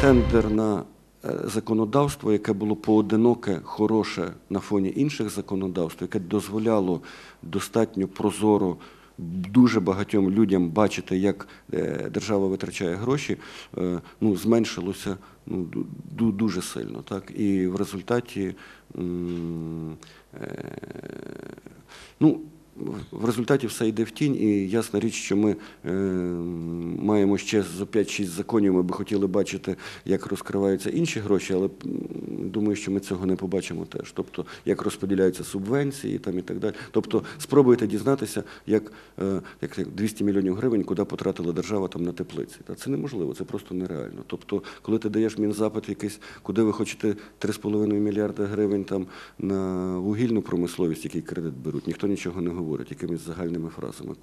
тендер на е, законодавство, яке було поодиноке, хороше на фоні інших законодавств, яке дозволяло достатньо прозоро дуже багатьом людям бачити, як е, держава витрачає гроші, е, ну, зменшилося ну, ду- ду- дуже сильно. Так? І в результаті е, ну, в результаті все йде в тінь, і ясна річ, що ми е, маємо ще за 5-6 законів. Ми би хотіли бачити, як розкриваються інші гроші, але думаю, що ми цього не побачимо теж. Тобто, як розподіляються субвенції там і так далі. Тобто, спробуйте дізнатися, як, е, як як 200 мільйонів гривень, куди потратила держава там на теплиці. Та це неможливо, це просто нереально. Тобто, коли ти даєш мінзапит якийсь, куди ви хочете 3,5 мільярди гривень там на вугільну промисловість, який кредит беруть, ніхто нічого не говорить, говорять якимись загальними фразами.